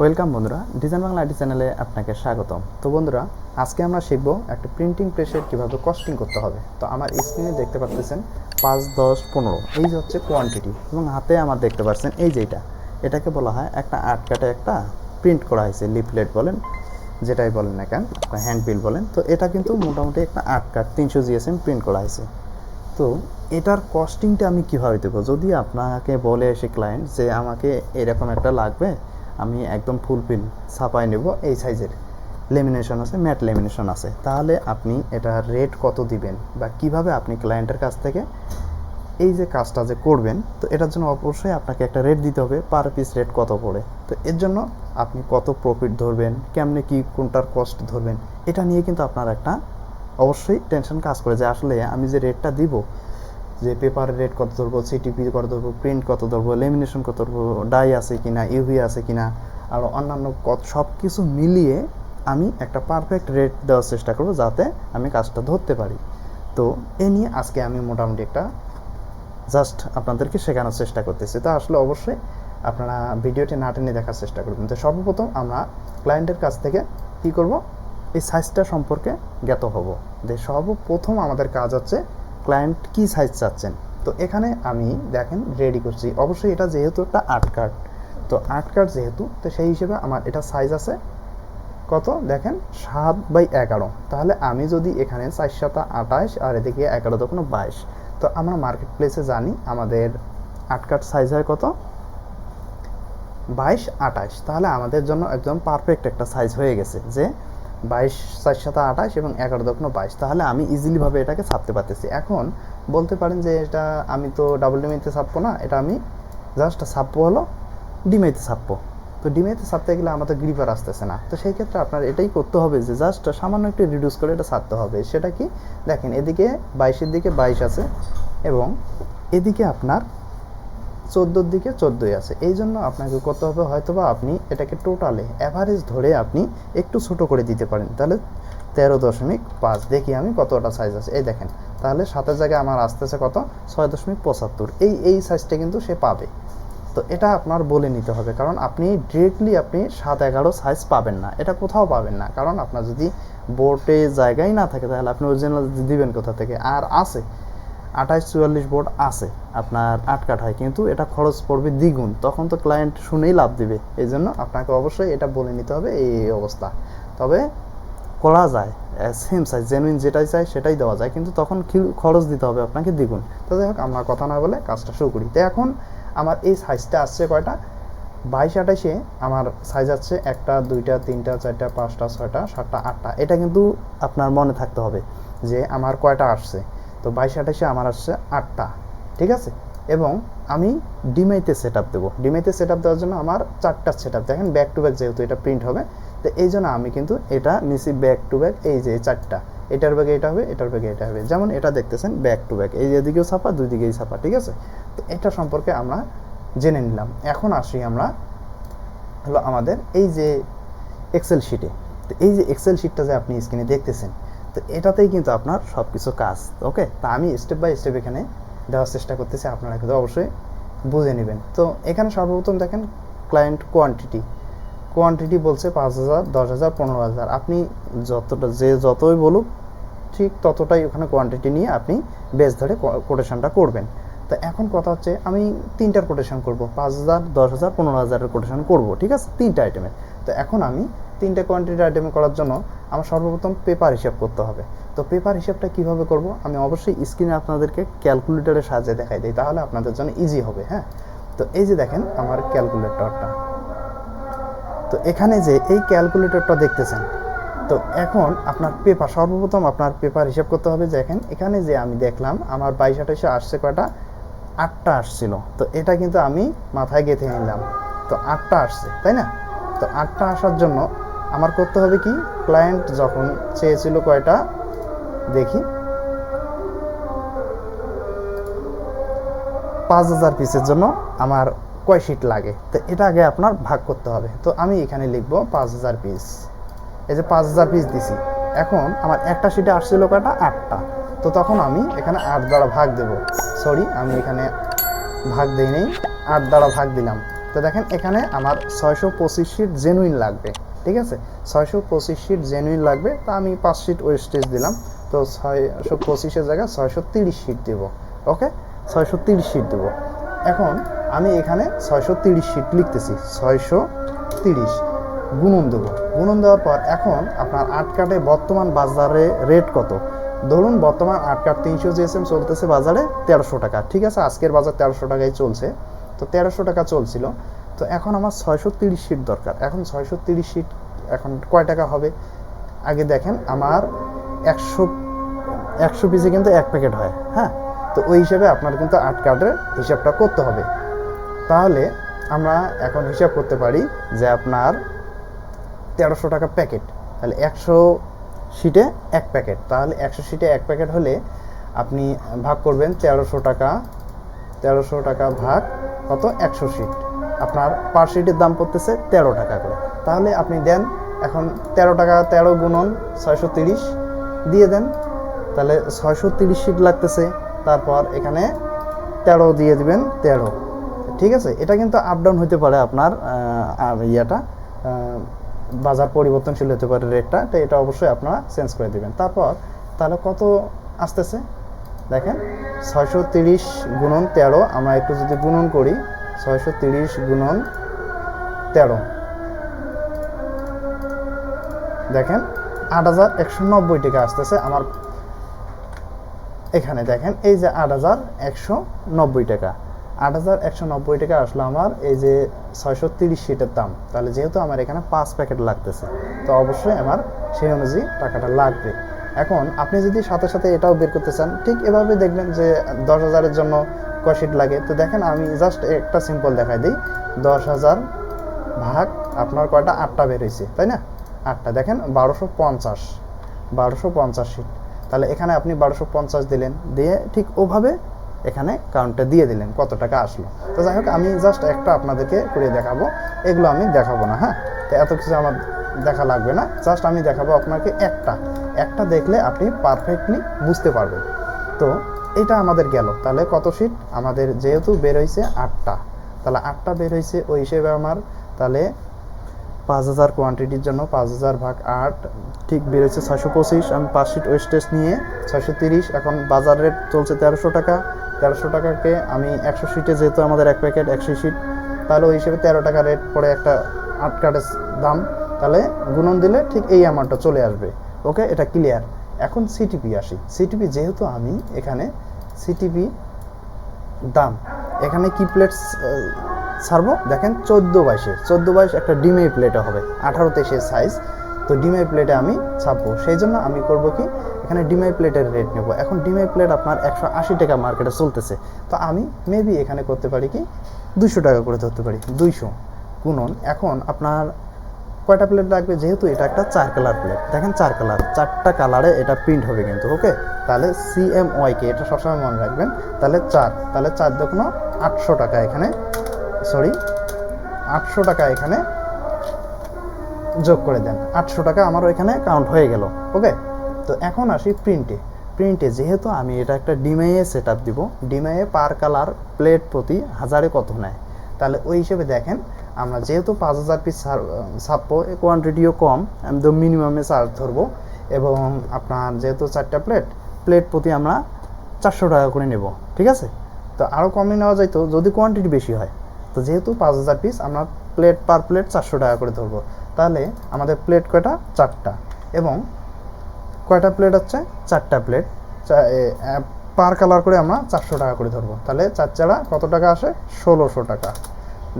Welcome বন্ধুরা design Bangla IT চ্যানেলে আপনাকে স্বাগতম। তো বন্ধুরা, আজকে আমরা শিখব একটা প্রিন্টিং প্রেসের কীভাবে কস্টিং করতে হবে। তো আমার স্ক্রিনে দেখতে পাচ্ছেন পাঁচ, দশ, পনেরো। এই যে হচ্ছে কোয়ান্টিটি এবং হাতে আমার দেখতে পাচ্ছেন এই যে এটা। এটাকে বলা হয় একটা আট কাটে একটা প্রিন্ট করা হয়েছে লিফলেট বলেন, যেটাই বলেন না কেন হ্যান্ড বিল বলেন। তো এটা কিন্তু মোটামুটি একটা আট কাট তিনশো জিএসএম প্রিন্ট করা হয়েছে। তো এটার কস্টিংটা আমি কীভাবে দেবো? যদি আপনাকে বলে এসে ক্লায়েন্ট যে আমাকে এরকম একটা লাগবে আমি একদম ফুল পিল ছাপাই নেব এই সাইজের লেমিনেশন আছে ম্যাট লেমিনেশন আছে। তাহলে আপনি এটা রেট কত দিবেন বা কীভাবে আপনি ক্লায়েন্টের কাছ থেকে এই যে কাজটা যে করবেন, তো এটার জন্য অবশ্যই আপনাকে একটা রেট দিতে হবে পার পিস রেট কত পড়ে। তো এর জন্য আপনি কত প্রফিট ধরবেন, কেমনে কি, কোনটার কস্ট ধরবেন, এটা নিয়ে কিন্তু আপনার একটা অবশ্যই টেনশন কাজ করে যে আসলে আমি যে রেটটা দিব যে পেপারের রেট কত ধরবো সিটিপি কত ধরবো প্রিন্ট কত ধরবো লেমিনেশন কত ধরবো ডাই আছে কিনা ইউভি আছে কিনা, আর অন্যান্য কত সব কিছু মিলিয়ে আমি একটা পারফেক্ট রেট দেওয়ার চেষ্টা করব যাতে আমি কাজটা ধরতে পারি। তো এ নিয়ে আজকে আমি মোটামুটি একটা জাস্ট আপনাদেরকে শেখানোর চেষ্টা করতেছি। তো আসলে অবশ্যই আপনারা ভিডিওটি না টেনে দেখার চেষ্টা করবেন তো সর্বপ্রথম আমরা ক্লায়েন্টের কাছ থেকে কি করব? এই সাইজটা সম্পর্কে জ্ঞাত হব। যে সর্বপ্রথম আমাদের কাজ হচ্ছে ক্লায়েন্ট কি সাইজ চাচ্ছেন? তো এখানে আমি দেখেন রেডি করছি। অবশ্যই এটা যেহেতু একটা আর্ট কার্ড তো আর্ট কার্ড যেহেতু, তো সেই হিসেবে আমার এটা সাইজ আছে কত? দেখেন সাত বাই এগারো। তাহলে আমি যদি এখানে চার সাতা আঠাশ আর এদিকে এগারো দোকানো বাইশ। তো আমরা মার্কেট প্লেসে জানি আমাদের আট কাট সাইজ হয় কত? বাইশ আঠাশ। তাহলে আমাদের জন্য একদম পারফেক্ট একটা সাইজ হয়ে গেছে। যে বাইশ চার সাথে আঠাশ এবং এগারো দক্ষণ বাইশ। তাহলে আমি ইজিলিভাবে এটাকে ছাপতে পারতেছি। এখন বলতে পারেন যে এটা আমি তো ডাবল ডিমেতে ছাপবো না, এটা আমি জাস্ট ছাপবো হলো ডিমেতে ছাপবো। তো ডিমেতে ছাপতে গেলে আমাদের গ্রিপার আসতেছে না। তো সেই ক্ষেত্রে আপনার এটাই করতে হবে যে জাস্ট সামান্য একটু রিডিউস করে এটা ছাপতে হবে। সেটা কি? দেখেন, এদিকে বাইশের দিকে বাইশ আছে এবং এদিকে আপনার চোদ্দোর দিকে চোদ্দোই আছে। এই জন্য আপনাকে করতে হবে হয়তোবা আপনি এটাকে টোটালে অ্যাভারেজ ধরে আপনি একটু ছোট করে দিতে পারেন। তাহলে তেরো দশমিক পাঁচ। দেখি আমি কতটা সাইজ আছে। এই দেখেন, তাহলে সাতের জায়গায় আমার আসতেছে কত? ছয় দশমিক পঁচাত্তর। এই এই সাইজটা কিন্তু সে পাবে। তো এটা আপনার বলে নিতে হবে। কারণ আপনি ডিরেক্টলি আপনি সাত এগারো সাইজ পাবেন না। এটা কোথাও পাবেন না। কারণ আপনার যদি বোর্ডে জায়গায় না থাকে, তাহলে আপনি অরিজিনাল দিবেন কোথা থেকে? আর আছে। আঠাশ চুয়াল্লিশ বোর্ড আছে আপনার আট কাঠ হয়, কিন্তু এটা খরচ পড়বে দ্বিগুণ। তখন তো ক্লায়েন্ট শুনেই লাভ দিবে। এই জন্য আপনাকে অবশ্যই এটা বলে নিতে হবে এই অবস্থা। তবে করা যায় সেম সাইজ জেনুইন যেটাই চাই সেটাই দেওয়া যায়, কিন্তু তখন খরচ দিতে হবে আপনাকে দ্বিগুণ। তো যাই হোক, আমরা কথা না বলে কাজটা শুরু করি। তো এখন আমার এই সাইজটা আসছে কয়টা? বাইশ আঠাশে আমার সাইজ আছে একটা, দুইটা, তিনটা, চারটা, পাঁচটা, ছয়টা, সাতটা, আটটা। এটা কিন্তু আপনার মনে থাকতে হবে যে আমার কয়টা আসছে। তো বাইশ আঠাশে আমার আসছে আটটা, ঠিক আছে? এবং আমি ডিমাইতে সেট আপ দেবো। ডিমাইতে সেট আপ দেওয়ার জন্য আমার চারটা সেট আপ দেখেন ব্যাক টু ব্যাক যেহেতু এটা প্রিন্ট হবে, তো এই জন্য আমি কিন্তু এটা নিছি ব্যাক টু ব্যাক এই যে চারটা। এটার ব্যাগে এটা হবে, এটার ব্যাগে এটা হবে। যেমন এটা দেখতেছেন ব্যাক টু ব্যাক এই এদিকেও ছাপা দুই দিকেই ছাপা, ঠিক আছে? তো এটা সম্পর্কে আমরা জেনে নিলাম। এখন আসি আমরা হলো আমাদের এই যে এক্সেল শিটে তো এই যে এক্সেল শিটটা যে আপনি স্ক্রিনে দেখতেছেন তো এটাতেই কিন্তু আপনার সব কিছু কাজ, ওকে? তা আমি স্টেপ বাই স্টেপ এখানে দেওয়ার চেষ্টা করতেছি, আপনারা কিন্তু অবশ্যই বুঝে নেবেন। তো এখানে সর্বপ্রথম দেখেন ক্লায়েন্ট কোয়ান্টিটি কোয়ান্টিটি বলছে পাঁচ হাজার, দশ হাজার, পনেরো হাজার। আপনি যতটা, যে যতই বলুক, ঠিক ততটাই ওখানে কোয়ান্টিটি নিয়ে আপনি বেস ধরে কোটেশনটা করবেন। তো এখন কথা হচ্ছে, আমি তিনটার কোটেশন করব, পাঁচ হাজার, দশ হাজার, পনেরো হাজারের কোটেশন করব, ঠিক আছে? তিনটা আইটেমের তো এখন আমি তিনটে কোয়ান্টিটি আইটেম করার জন্য আমার সর্বপ্রথম পেপার হিসাব করতে হবে। তো পেপার হিসাবটা কীভাবে করব? আমি অবশ্যই স্ক্রিনে আপনাদেরকে ক্যালকুলেটরের সাহায্যে দেখাই দিই, তাহলে আপনাদের জন্য ইজি হবে হ্যাঁ? তো এই যে দেখেন আমার ক্যালকুলেটরটা তো এখানে যে এই ক্যালকুলেটরটা দেখতেছেন, তো এখন আপনার পেপার সর্বপ্রথম আপনার পেপার হিসাব করতে হবে, দেখেন এখানে যে আমি দেখলাম আমার বাইশ আঠাশে আসছে কয়টা? আটটা আসছিল। তো এটা কিন্তু আমি মাথায় গেঁথে নিলাম। তো আটটা আসছে, তাই না? তো আটটা আসার জন্য আমার করতে হবে কি? ক্লায়েন্ট যখন চেয়েছিল কয়টা, দেখি। পাঁচ হাজার পিসের জন্য আমার কয় শিট লাগে? তো এটা আগে আপনার ভাগ করতে হবে। তো আমি এখানে লিখব পাঁচ হাজার পিস এই যে পাঁচ হাজার পিস দিছি। এখন আমার একটা শিটে আসছিল কয়টা? আটটা। তো তখন আমি এখানে আট দ্বারা ভাগ দেব। সরি আমি এখানে ভাগ দিই নেই। আট দ্বারা ভাগ দিলাম। তো দেখেন, এখানে আমার ছয়শো পঁচিশ শিট জেনুইন লাগবে। ঠিক আছে? ছয়শো পঁচিশ শিট জেনুইন লাগবে, তা আমি পাঁচ শিট ওয়েস্টেজ দিলাম। তো ছয়শো পঁচিশের জায়গায় ছয়শো তিরিশ শিট দেবো ওকে ছয়শো তিরিশ শিট দেবো। এখন আমি এখানে ছয়শো তিরিশ শিট লিখতেছি, ছয়শো তিরিশ গুণন দেবো। গুণন দেওয়ার পর এখন আপনার আট কার্ডে বর্তমান বাজারে রেট কত? ধরুন বর্তমান আট কার্ড তিনশো জিএসএম চলতেছে বাজারে তেরোশো টাকা, ঠিক আছে? আজকের বাজার তেরোশো টাকায় চলছে। তো তেরোশো টাকা চলছিল। তো এখন আমার ছয়শো তিরিশ সিট দরকার। এখন ছয়শো তিরিশ সিট এখন কয় টাকা হবে? আগে দেখেন, আমার একশো একশো পিসে কিন্তু এক প্যাকেট হয় হ্যাঁ? তো ওই হিসেবে আপনার কিন্তু আট কার্ডের হিসাবটা করতে হবে। তাহলে আমরা এখন হিসাব করতে পারি যে আপনার তেরোশো টাকা প্যাকেট তাহলে একশো শিটে এক প্যাকেট তাহলে একশো শিটে এক প্যাকেট হলে আপনি ভাগ করবেন তেরোশো টাকা তেরোশো টাকা ভাগ কত? একশো শিট আপনার পার শিটের দাম পড়তেছে তেরো টাকা করে। তাহলে আপনি দেন, এখন তেরো টাকা তেরো গুণন ছয়শো তিরিশ দিয়ে দেন, তাহলে ছয়শো তিরিশ শিট লাগতেছে, তারপর এখানে তেরো দিয়ে দিবেন তেরো। ঠিক আছে? এটা কিন্তু আপ ডাউন হতে পারে আপনার ইয়েটা বাজার পরিবর্তনশীল হতে পারে রেটটা তো এটা অবশ্যই আপনারা চেঞ্জ করে দেবেন। তারপর, তাহলে কত আসতেছে? দেখেন, ছয়শো তিরিশ গুণন তেরো, আমরা একটু যদি গুণন করি ছয়শো তিরিশ গুণন তেরো। দেখেন, আট হাজার একশো নব্বই টাকা আসতেছে আমার এখানে। দেখেন, এই যে আট হাজার একশো নব্বই টাকা। আট হাজার একশো নব্বই টাকা আসলো আমার এই যে ছয়শো তিরিশ সিটের দাম। তাহলে যেহেতু আমার এখানে পাঁচ প্যাকেট লাগতেছে, তো অবশ্যই আমার সেই অনুযায়ী টাকাটা লাগবে। এখন আপনি যদি সাথে সাথে এটাও বের করতে চান, ঠিক এভাবে দেখবেন যে দশ হাজারের জন্য সিট লাগে। তো দেখেন, আমি জাস্ট একটা সিম্পল দেখাই দিই। দশ হাজার ভাগ আপনার কয়টা? আটটা বের হয়েছে, তাই না? আটটা। দেখেন, বারোশো পঞ্চাশ। বারোশো পঞ্চাশ সিট তাহলে এখানে আপনি বারোশো পঞ্চাশ দিলেন, দিয়ে ঠিক ওভাবে এখানে কাউন্টটা দিয়ে দিলেন, কত টাকা আসলো। তো যাই হোক, আমি জাস্ট একটা আপনাদেরকে করে দেখাবো। এগুলো আমি দেখাবো না হ্যাঁ? তো এত কিছু আমার দেখা লাগবে না। জাস্ট আমি দেখাবো আপনাকে একটা। একটা দেখলে আপনি পারফেক্টলি বুঝতে পারবেন। তো এটা আমাদের গেল। তাহলে কত সিট আমাদের যেহেতু বের হয়েছে আটটা। তাহলে আটটা বের হয়েছে ওই হিসেবে আমার, তাহলে পাঁচ হাজার কোয়ান্টিটির জন্য পাঁচ হাজার ভাগ আট, ঠিক বেরোচ্ছে ছয়শো পঁচিশ। আমি পাঁচ সিট ওয়েস্টেজ নিয়ে ছয়শো তিরিশ, এখন বাজার রেট চলছে তেরোশো টাকা। তেরোশো টাকাকে আমি একশো সিটে যেহেতু আমাদের এক প্যাকেট একশো সিট তাহলে ওই হিসেবে তেরো টাকা রেট পড়ে একটা আট কার্ডের দাম। তাহলে গুণন দিলে ঠিক এই অ্যামাউন্টটা চলে আসবে। ওকে এটা ক্লিয়ার এখন সিটিপি আসি। সিটিপি যেহেতু আমি, এখানে সিটিপি দাম। এখানে কি প্লেট ছাড়বো? দেখেন চোদ্দ বাইশে। চোদ্দ বাইশ একটা ডিমে প্লেটে হবে। আঠারো তেইশের সাইজ তো ডিমে প্লেটে আমি ছাপবো। সেই জন্য আমি করব কি, এখানে ডিমে প্লেটের রেট নেব। এখন ডিমে প্লেট আপনার একশো আশি টাকা মার্কেটে চলতেছে। তো আমি মেবি এখানে করতে পারি কি, দুইশো টাকা করে ধরতে পারি। দুইশো গুণন। এখন আপনার কয়টা প্লেট লাগবে? যেহেতু এটা একটা চার কালার প্লেট দেখেন চার কালার চারটা কালারে এটা প্রিন্ট হবে কিন্তু ওকে তাহলে সিএমওয়াই কে এটা সবসময় মনে রাখবেন। তাহলে চার। তাহলে চার দেখুন আটশো টাকা এখানে সরি আটশো টাকা এখানে যোগ করে দেন। আটশো টাকা আমার এখানে কাউন্ট হয়ে গেল ওকে তো এখন আসি প্রিন্টে প্রিন্টে যেহেতু আমি এটা একটা ডিমাইয়ে সেট আপ দিব ডিমাইয়ে পার কালার প্লেট প্রতি হাজারে কত নেয়? তাহলে ওই হিসেবে দেখেন আমরা যেহেতু পাঁচ হাজার পিস ছাপবো কোয়ান্টিটিও কম তো মিনিমামে চার্জ ধরবো। এবং আপনার যেহেতু চারটা প্লেট প্লেট প্রতি আমরা চারশো টাকা করে নেব, ঠিক আছে? তো আরও কমে নেওয়া যাইতো যদি কোয়ান্টিটি বেশি হয়। তো যেহেতু পাঁচ হাজার পিস আমরা প্লেট পার প্লেট চারশো টাকা করে ধরবো। তাহলে আমাদের প্লেট কয়টা? চারটা। এবং কয়টা প্লেট হচ্ছে? চারটা প্লেট পার কালার করে আমরা চারশো টাকা করে ধরবো। তাহলে চার চারা কত টাকা আসে? ষোলোশো টাকা।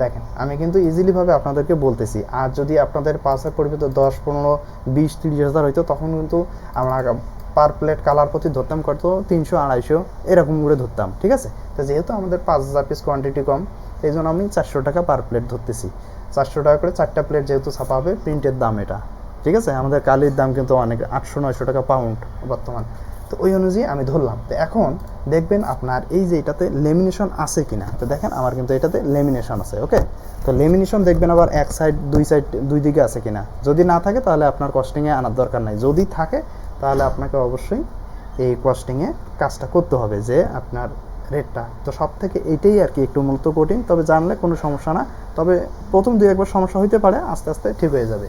দেখেন, আমি কিন্তু ইজিলিভাবে আপনাদেরকে বলতেছি, আর যদি আপনাদের পাঁচের পরিবর্তে দশ, পনেরো, বিশ, তিরিশ হাজার হইতো, তখন কিন্তু আমরা পার প্লেট কালার প্রতি ধরতাম কত? তিনশো, আড়াইশো, এরকম করে ধরতাম, ঠিক আছে? তো যেহেতু আমাদের পাঁচ হাজার পিস কোয়ান্টিটি কম, এই জন্য আমি চারশো টাকা পার প্লেট ধরতেছি। চারশো টাকা করে চারটা প্লেট যেহেতু ছাপা হবে প্রিন্টের দাম এটা, ঠিক আছে? আমাদের কালির দাম কিন্তু অনেক, আটশো, নয়শো টাকা পাউন্ড বর্তমান। তো ওই অনুযায়ী আমি ধরলাম। তো এখন দেখবেন আপনার এই যে এটাতে লেমিনেশন আছে কিনা, তো দেখেন আমার কিন্তু এটাতে লেমিনেশন আছে ওকে তো লেমিনেশন দেখবেন আবার এক সাইড দুই সাইড দুই দিকে আছে কিনা। যদি না থাকে তাহলে আপনার কস্টিংয়ে আনার দরকার নাই। যদি থাকে তাহলে আপনাকে অবশ্যই এই কস্টিংয়ে কাজটা করতে হবে যে আপনার রেটটা তো সব থেকে এটাই আর কি একটু মূলত কঠিন, তবে জানলে কোনো সমস্যা না। তবে প্রথম দুই একবার সমস্যা হইতে পারে, আস্তে আস্তে ঠিক হয়ে যাবে।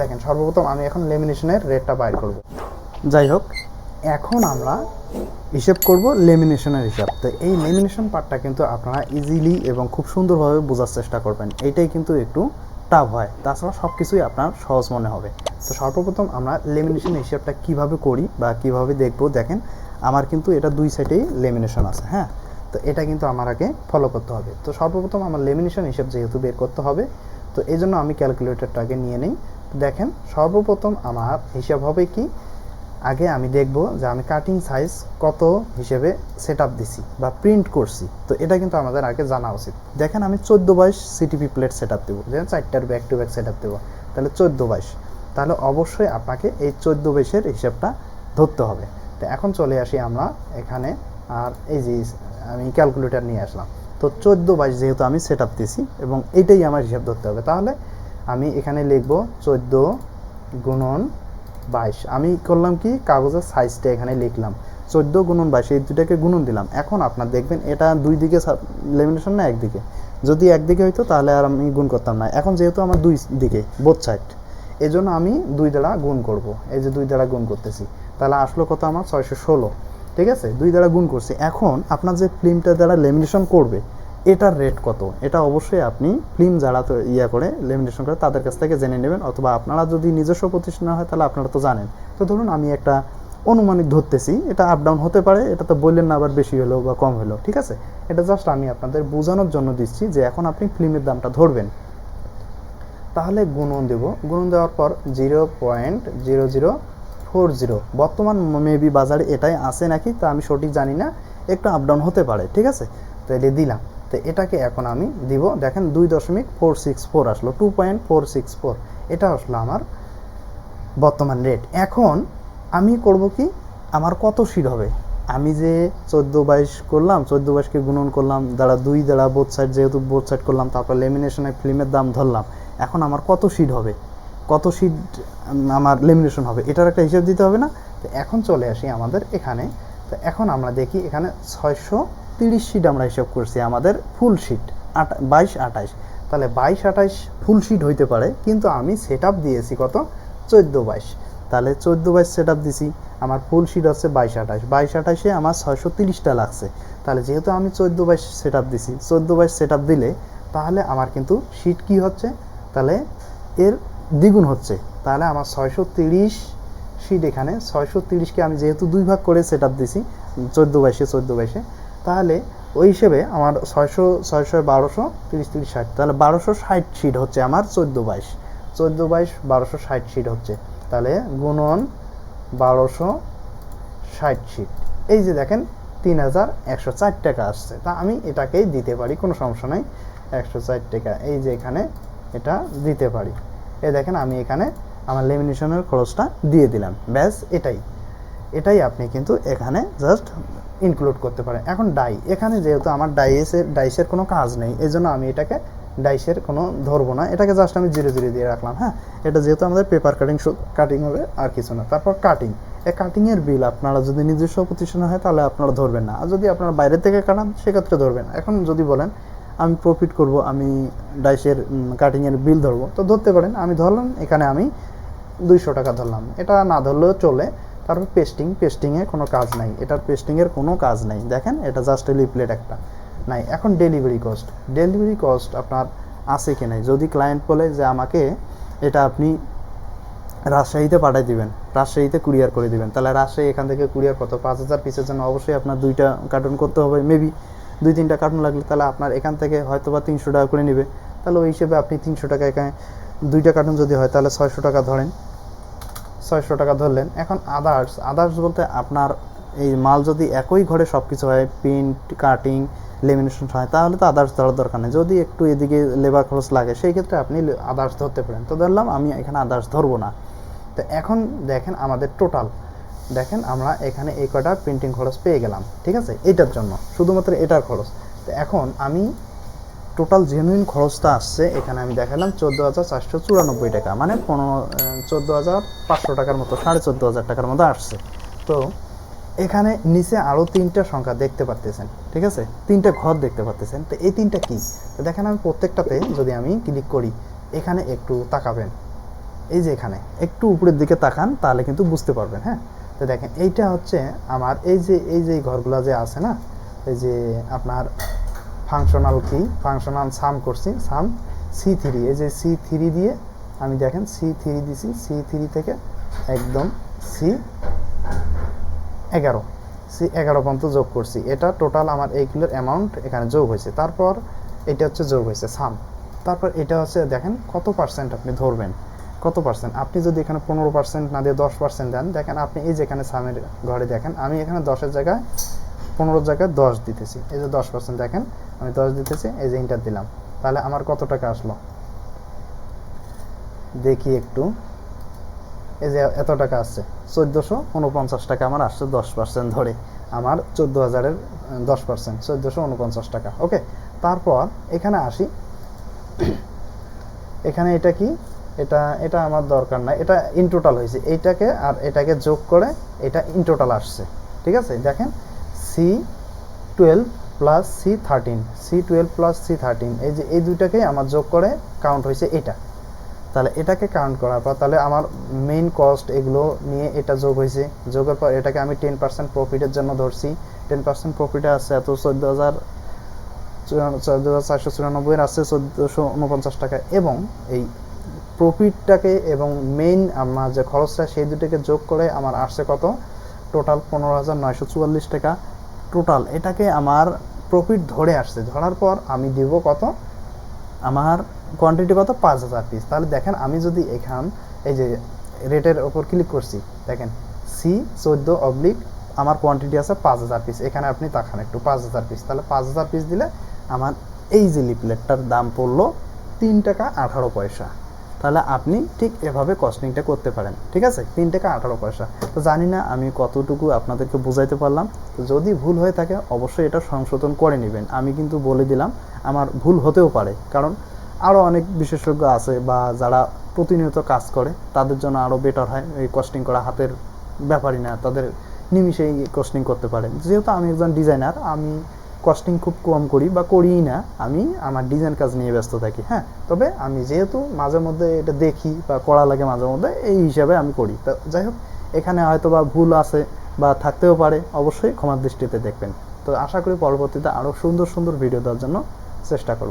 দেখেন, সর্বপ্রথম আমি এখন লেমিনেশনের রেটটা বাইর করব। যাই হোক এখন আমরা হিসেব করব লেমিনেশনের হিসাব। তো এই লেমিনেশন পার্টটা কিন্তু আপনারা ইজিলি এবং খুব সুন্দরভাবে বোঝার চেষ্টা করবেন। এইটাই কিন্তু একটু টাফ হয়। তাছাড়া সব কিছুই আপনার সহজ মনে হবে। তো সর্বপ্রথম আমরা লেমিনেশন হিসাবটা কীভাবে করি বা কীভাবে দেখব? দেখেন, আমার কিন্তু এটা দুই সাইডেই লেমিনেশন আছে হ্যাঁ? তো এটা কিন্তু আমার আগে ফলো করতে হবে। তো সর্বপ্রথম আমার লেমিনেশন হিসাব যেহেতু বের করতে হবে, তো এই জন্য আমি ক্যালকুলেটরটাকে নিয়ে নিই। দেখেন, সর্বপ্রথম আমার হিসাব হবে কি? আগে আমি দেখব যে আমি কাটিং সাইজ কত হিসেবে সেট আপ দিছি বা প্রিন্ট করছি। তো এটা কিন্তু আমাদের আগে জানা উচিত। দেখেন আমি চোদ্দ বাইশ সিটিপি প্লেট সেট আপ দেবো। যেমন চারটার back to back set up দেবো। তাহলে চোদ্দ বাইশ। তাহলে অবশ্যই আপনাকে এই চোদ্দ বাইশের হিসাবটা ধরতে হবে। তো এখন চলে আসি আমরা এখানে। আর এই যে আমি ক্যালকুলেটর নিয়ে আসলাম। তো চোদ্দ বাইশ যেহেতু আমি সেট আপ দিছি এবং এটাই আমার হিসাব ধরতে হবে। তাহলে আমি এখানে লিখব চোদ্দ গুণন বাইশ। আমি করলাম কি? কাগজের সাইজটা এখানে লিখলাম। চোদ্দ গুণন বাইশ, এই দুটাকে গুণন দিলাম। এখন আপনার দেখবেন এটা দুই দিকে লেমিনেশন না একদিকে? যদি একদিকে হইতো তাহলে আর আমি গুণ করতাম না। এখন যেহেতু আমার দুই দিকে বোথ সাইড এই জন্য আমি দুই দ্বারা গুণ করব। এই যে দুই দ্বারা গুণ করতেছি। তাহলে আসলো কত আমার? ছয়শো ষোলো। ঠিক আছে? দুই দ্বারা গুণ করছি। এখন আপনার যে ফিল্মটা দ্বারা লেমিনেশন করবে এটার রেট কত? এটা অবশ্যই আপনি ফিল্ম যারা তো ইয়া করে লেমিনেশন করে, তাদের কাছ থেকে জেনে নেবেন। অথবা আপনারা যদি নিজস্ব প্রতিষ্ঠান হয়, তাহলে আপনারা তো জানেন। তো ধরুন আমি একটা অনুমানিক ধরতেছি, এটা আপ ডাউন হতে পারে, এটা তো বললেন না আবার বেশি হলো বা কম হলো, ঠিক আছে? এটা জাস্ট আমি আপনাদের বোঝানোর জন্য দিচ্ছি যে এখন আপনি ফিল্মের দামটা ধরবেন। তাহলে গুণন দেব। গুণন দেওয়ার পর zero point zero zero four zero বর্তমান মেবি বাজারে এটাই আছে নাকি, তা আমি সঠিক জানি না। একটু আপ ডাউন হতে পারে, ঠিক আছে? তো এটা দিলাম। তো এটাকে এখন আমি দিব, দেখেন দুই দশমিক ফোর সিক্স ফোর আসলো two point four six four এটা আসলো আমার বর্তমান রেট এখন আমি করব কি, আমার কত শিট হবে? আমি যে চোদ্দ বাইশ করলাম, চোদ্দ বাইশকে গুণন করলাম, দ্বারা দুই দ্বারা বোথ সাইড যেহেতু বোথ সাইড করলাম, তারপর লেমিনেশনে ফিল্মের দাম ধরলাম, এখন আমার কত শিট হবে? কত শিট আমার লেমিনেশন হবে? এটার একটা হিসাব দিতে হবে না? তো এখন চলে আসি আমাদের এখানে। তো এখন আমরা দেখি এখানে ছয়শো তিরিশ শিট আমরা হিসাব করছি, আমাদের ফুল শিট আট, বাইশ, আঠাইশ। তাহলে বাইশ, আঠাইশ ফুল শিট হইতে পারে, কিন্তু আমি সেট দিয়েছি কত? চোদ্দ, বাইশ। তাহলে চোদ্দ, বাইশ সেট দিছি, আমার ফুল শিট হচ্ছে বাইশ আঠাশ বাইশ আঠাশে আমার ছয়শো তিরিশটা লাগছে। তাহলে যেহেতু আমি চোদ্দ, বাইশ সেট দিছি, চোদ্দ, বাইশ সেট দিলে তাহলে আমার কিন্তু শিট কি হচ্ছে? তাহলে এর দ্বিগুণ হচ্ছে। তাহলে আমার ছয়শো তিরিশ শিট এখানে, ছয়শো তিরিশকে আমি যেহেতু দুই ভাগ করে সেট দিছি, চোদ্দ, বাইশে চোদ্দ, বাইশে তাহলে ওই হিসেবে আমার ছয়শো ছয়শো, বারোশো, তিরিশ তিরিশ, ষাট। তাহলে বারোশো, ষাট শিট হচ্ছে আমার চোদ্দ, বাইশ। চোদ্দ, বাইশ, বারোশো, ষাট সিট হচ্ছে। তাহলে গুণন বারোশো, ষাট সিট এই যে দেখেন, তিন হাজার একশো চার টাকা আসছে। তা আমি এটাকেই দিতে পারি, কোনো সমস্যা নাই। একশো চার টাকা। এই যে এখানে এটা দিতে পারি। এ দেখেন, আমি এখানে আমার লেমিনেশনের খরচটা দিয়ে দিলাম। ব্যাস, এটাই। এটাই আপনি কিন্তু এখানে জাস্ট ইনক্লুড করতে পারেন। এখন ডাই এখানে যেহেতু আমার ডাইসের ডাইসের কোনো কাজ নেই এই জন্য আমি এটাকে ডাইসের কোনো ধরবো না। এটাকে জাস্ট আমি জিরো জিরো দিয়ে রাখলাম হ্যাঁ? এটা যেহেতু আমাদের পেপার কাটিং কাটিং হবে, আর কিছু না। তারপর কাটিং এই কাটিংয়ের বিল আপনারা যদি নিজস্ব প্রতিষ্ঠান হয়, তাহলে আপনারা ধরবেন না। আর যদি আপনারা বাইরে থেকে কাটান, সেক্ষেত্রে ধরবেন এখন যদি বলেন, আমি প্রফিট করব, আমি ডাইসের কাটিংয়ের বিল ধরবো, তো ধরতে পারেন। আমি ধরলাম, এখানে আমি দুইশো টাকা ধরলাম। এটা না ধরলেও চলে। তারপর পেস্টিং পেস্টিংয়ে কোনো কাজ নাই। এটার পেস্টিংয়ের কোনো কাজ নাই। দেখেন, এটা জাস্ট লিপলেট একটা। নাই, এখন ডেলিভারি কস্ট ডেলিভারি কস্ট আপনার আছে কি নাই? যদি ক্লায়েন্ট বলে যে আমাকে এটা আপনি রাজশাহীতে পাঠিয়ে দিবেন, রাজশাহীতে কুরিয়ার করে দিবেন, তাহলে রাজশাহী এখান থেকে কুরিয়ার কত? পাঁচ হাজার পিসের জন্য অবশ্যই আপনার দুইটা কার্টুন করতে হবে মেবি দুই তিনটা কার্টুন লাগলে তাহলে আপনার এখান থেকে হয়তো বা তিনশো টাকা করে নেবে। তাহলে ওই হিসেবে আপনি তিনশো টাকা এখানে দুইটা কার্টুন যদি হয়, তাহলে ছয়শো টাকা ধরেন। ছয়শো টাকা ধরলেন। এখন আদার্স আদার্স বলতে আপনার এই মাল যদি একই ঘরে সব কিছু হয় প্রিন্ট কাটিং লেমিনেশন হয়, তাহলে তো আদার্স ধরার দরকার নেই। যদি একটু এদিকে লেবার খরচ লাগে, সেই ক্ষেত্রে আপনি আদার্স ধরতে পারেন। তো ধরলাম আমি এখানে আদার্স ধরবো না। তো এখন দেখেন আমাদের টোটাল দেখেন আমরা এখানে এই কটা প্রিন্টিং খরচ পেয়ে গেলাম। ঠিক আছে? এটার জন্য। শুধুমাত্র এটার খরচ। তো এখন আমি টোটাল জেনুইন খরচটা আসছে, এখানে আমি দেখালাম চোদ্দ হাজার চারশো চুরানব্বই টাকা মানে পনেরো চোদ্দ হাজার পাঁচশো টাকার মতো, সাড়ে চোদ্দ হাজার টাকার মতো আসছে। তো, এখানে নিচে আরও তিনটা সংখ্যা দেখতে পারতেছেন, ঠিক আছে? তিনটা ঘর দেখতে পারতেছেন, তো এই তিনটা কি? তো দেখেন আমি প্রত্যেকটাতে যদি আমি ক্লিক করি, এখানে একটু তাকাবেন। এই যে এখানে, একটু উপরের দিকে তাকান, তাহলে কিন্তু বুঝতে পারবেন হ্যাঁ? তো দেখেন, এইটা হচ্ছে আমার, এই যে এই যে ঘরগুলো যে আছে না, এই যে আপনার ফাংশনাল কি ফাংশনাল সাম করছি সাম সি থ্রি এই যে সি থ্রি দিয়ে আমি দেখেন সি থ্রি দিছি সি থ্রি থেকে একদম সি এগারো সি এগারো পর্যন্ত যোগ করছি। এটা টোটাল আমার এইগুলোর অ্যামাউন্ট এখানে যোগ হয়েছে। তারপর এটা হচ্ছে যোগ হয়েছে সাম তারপর এটা হচ্ছে দেখেন কত পার্সেন্ট আপনি ধরবেন। কত পার্সেন্ট আপনি যদি এখানে পনেরো পার্সেন্ট না দিয়ে দশ পার্সেন্ট দেন, দেখেন আপনি এই যে এখানে সামের ঘরে দেখেন, আমি এখানে দশের জায়গায় পনেরোর জায়গায় দশ দিতেছি। এই যে দশ পার্সেন্ট দেখেন আমি দশ দিতেছি, এই যে ইন্টার দিলাম। তাহলে আমার কত টাকা আসলো? দেখি একটু। এই যে এত টাকা আসছে, চোদ্দোশো উনপঞ্চাশ টাকা আমার আসছে দশ পার্সেন্ট ধরে। আমার চোদ্দ হাজারের দশ পার্সেন্ট চোদ্দোশো উনপঞ্চাশ টাকা, ওকে? তারপর এখানে আসি। এখানে এটা কি? এটা এটা আমার দরকার নাই। এটা ইন টোটাল হয়েছে। এইটাকে আর এটাকে যোগ করে এটা ইন টোটাল আসছে। ঠিক আছে? দেখেন C twelve plus C thirteen C twelve plus C thirteen এই যে এই দুইটাকে আমার যোগ করে কাউন্ট হয়েছে এটা। তাহলে এটাকে কাউন্ট করার পর তাহলে আমার মেইন কস্ট এগুলো নিয়ে এটা যোগ হয়েছে। যোগের পর এটাকে আমি টেন পার্সেন্ট প্রফিটের জন্য ধরছি। টেন পার্সেন্ট প্রফিটে আছে এত চোদ্দ হাজার চোদ্দ হাজার চারশো চুরানব্বইয়ের আছে চোদ্দোশো উনপঞ্চাশ টাকা। এবং এই প্রফিটটাকে এবং মেইন আমার যে খরচটা, সেই দুটোকে যোগ করে আমার আসছে কত? টোটাল পনেরো হাজার নয়শো চুয়াল্লিশ টাকা। টোটাল এটাকে আমার প্রফিট ধরে আসছে। ধরার পর আমি দিব কত? আমার কোয়ান্টিটি কত? পাঁচ হাজার পিস তাহলে দেখেন, আমি যদি এখান, এই যে রেটের ওপর ক্লিক করছি, দেখেন সি চোদ্দ অবলিক আমার কোয়ান্টিটি আছে পাঁচ হাজার পিস এখানে আপনি তাকান একটু, পাঁচ হাজার পিস তাহলে পাঁচ হাজার পিস দিলে আমার এই যে লিপলেটটার দাম পড়ল তিন টাকা আঠারো পয়সা। তাহলে আপনি ঠিক এভাবে কস্টিংটা করতে পারেন, ঠিক আছে? তিন টাকা আঠারো পয়সা। তো জানি না আমি কতটুকু আপনাদেরকে বুঝাইতে পারলাম। তো যদি ভুল হয়ে থাকে, অবশ্যই এটা সংশোধন করে নেবেন। আমি কিন্তু বলে দিলাম, আমার ভুল হতেও পারে। কারণ আরও অনেক বিশেষজ্ঞ আছে বা যারা প্রতিনিয়ত কাজ করে, তাদের জন্য আরও বেটার হয় এই কস্টিং করা হাতের ব্যাপারই না। তাদের নিমিষেই কস্টিং করতে পারে যেহেতু আমি একজন ডিজাইনার আমি কস্টিং খুব কম করি বা করিই না। আমি আমার ডিজাইন কাজ নিয়ে ব্যস্ত থাকি হ্যাঁ? তবে আমি যেহেতু মাঝে মধ্যে এটা দেখি বা করা লাগে মাঝে মধ্যে, এই হিসাবে আমি করি। তো যাই হোক, এখানে হয়তো বা ভুল আছে বা থাকতেও পারে, অবশ্যই ক্ষমার দৃষ্টিতে দেখবেন। তো আশা করি পরবর্তীতে আরও সুন্দর সুন্দর ভিডিও দেওয়ার জন্য চেষ্টা করব।